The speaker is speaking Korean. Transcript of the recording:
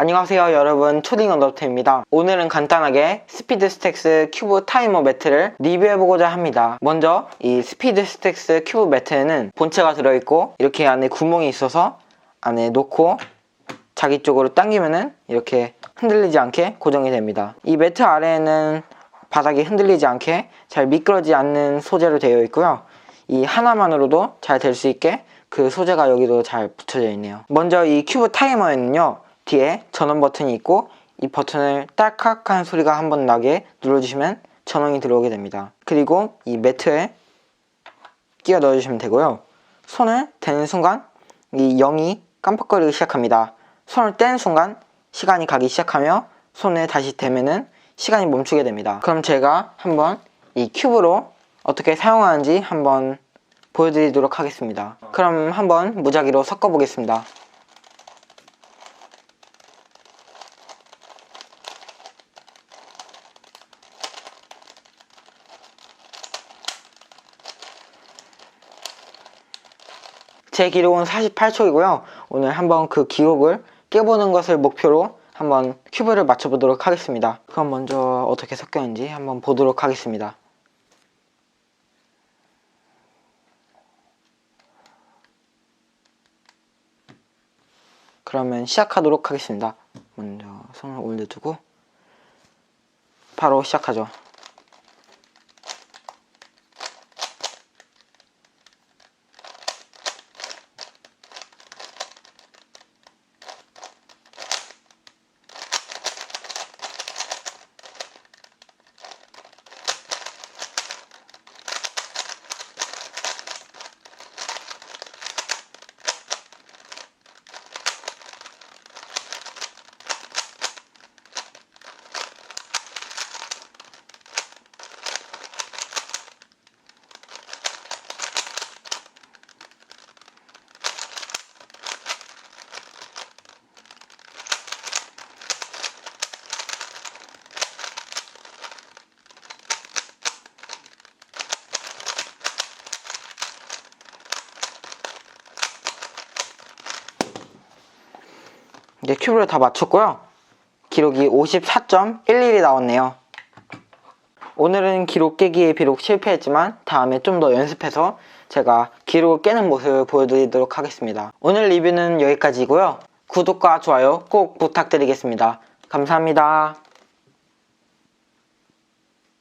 안녕하세요 여러분. 초딩 언더트입니다. 오늘은 간단하게 스피드 스택스 큐브 타이머 매트를 리뷰해보고자 합니다. 먼저 이 스피드 스택스 큐브 매트에는 본체가 들어있고 이렇게 안에 구멍이 있어서 안에 놓고 자기 쪽으로 당기면은 이렇게 흔들리지 않게 고정이 됩니다. 이 매트 아래에는 바닥이 흔들리지 않게 잘 미끄러지지 않는 소재로 되어 있고요. 이 하나만으로도 잘 될 수 있게 그 소재가 여기도 잘 붙여져 있네요. 먼저 이 큐브 타이머에는요 뒤에 전원 버튼이 있고 이 버튼을 딸깍한 소리가 한 번 나게 눌러주시면 전원이 들어오게 됩니다. 그리고 이 매트에 끼워 넣어주시면 되고요. 손을 대는 순간 이 0이 깜빡거리기 시작합니다. 손을 떼는 순간 시간이 가기 시작하며 손을 다시 대면은 시간이 멈추게 됩니다. 그럼 제가 한번 이 큐브로 어떻게 사용하는지 한번 보여드리도록 하겠습니다. 그럼 한번 무작위로 섞어 보겠습니다 제 기록은 48초이고요 오늘 한번 그 기록을 깨보는 것을 목표로 한번 큐브를 맞춰보도록 하겠습니다 그럼 먼저 어떻게 섞였는지 한번 보도록 하겠습니다 그러면 시작하도록 하겠습니다. 먼저 손을 올려두고 바로 시작하죠. 이제 큐브를 다 맞췄고요. 기록이 54.11이 나왔네요. 오늘은 기록 깨기에 비록 실패했지만 다음에 좀 더 연습해서 제가 기록을 깨는 모습을 보여드리도록 하겠습니다. 오늘 리뷰는 여기까지고요. 구독과 좋아요 꼭 부탁드리겠습니다. 감사합니다.